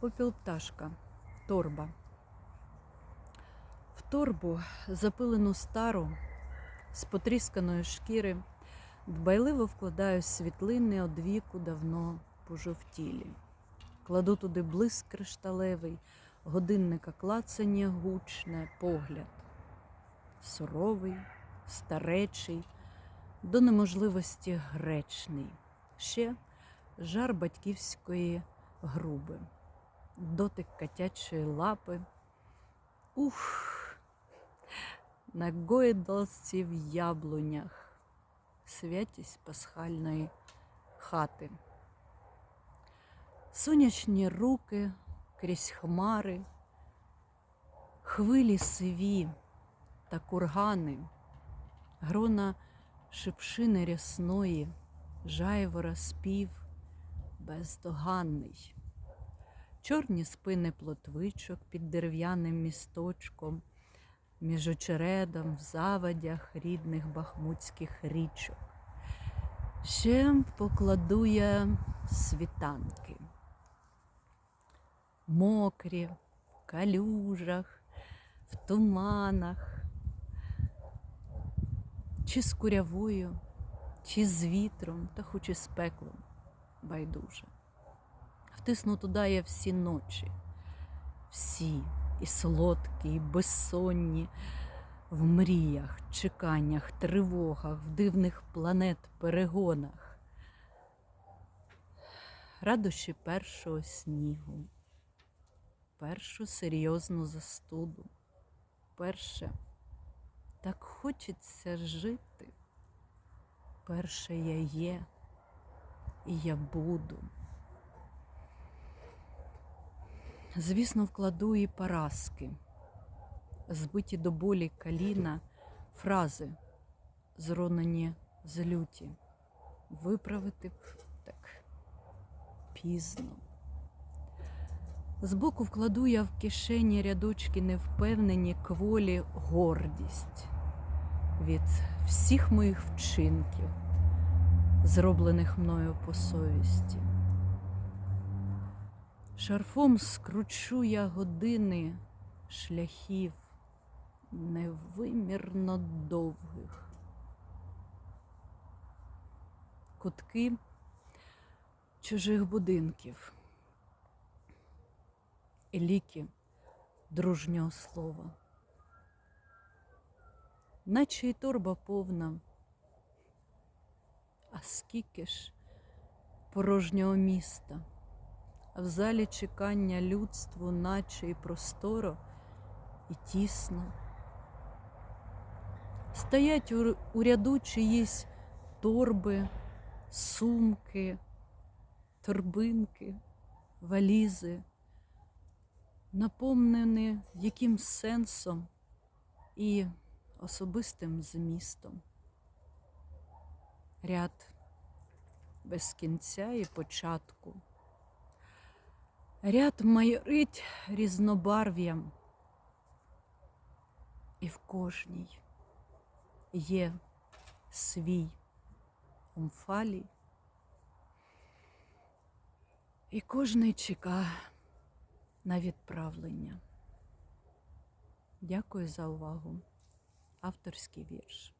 Попіл пташка, торба. В торбу, запилену стару, з потрісканої шкіри, дбайливо вкладаю світлини од віку давно пожовтілі. Кладу туди блиск кришталевий, годинника клацання гучне, погляд. Суровий, старечий, до неможливості гречний. Ще жар батьківської груби, дотик котячої лапи. Ух, на гойдалці в яблунях, святість пасхальної хати. Сонячні руки крізь хмари, хвилі сиві та кургани, грона шипшини рясної, жайвора спів бездоганний. Чорні спини плотвичок під дерев'яним місточком, між очередом в завадях рідних бахмутських річок. Ще покладу я світанки, мокрі, в калюжах, в туманах, чи з курявою, чи з вітром, та хоч і з пеклом байдуже. Втисну туди я всі ночі, всі і солодкі, і безсонні, в мріях, чеканнях, тривогах, в дивних планет перегонах. Радощі першого снігу, першу серйозну застуду, перше так хочеться жити, перше я є і я буду. Звісно, вкладу і поразки, збиті до болі каліна, фрази, зронені з люті. Виправити так пізно. Збоку вкладу я в кишені рядочки невпевнені кволі гордість від всіх моїх вчинків, зроблених мною по совісті. Шарфом скручу я години шляхів невимірно довгих. Кутки чужих будинків і ліки дружнього слова. Наче й торба повна, а скільки ж порожнього міста а в залі чекання людству, наче й просторо, і тісно. Стоять у ряду чиїсь торби, сумки, торбинки, валізи, наповнені яким сенсом і особистим змістом. Ряд без кінця і початку. Ряд майорить різнобарв'ям, і в кожній є свій омфалій, і кожний чека на відправлення. Дякую за увагу. Авторський вірш.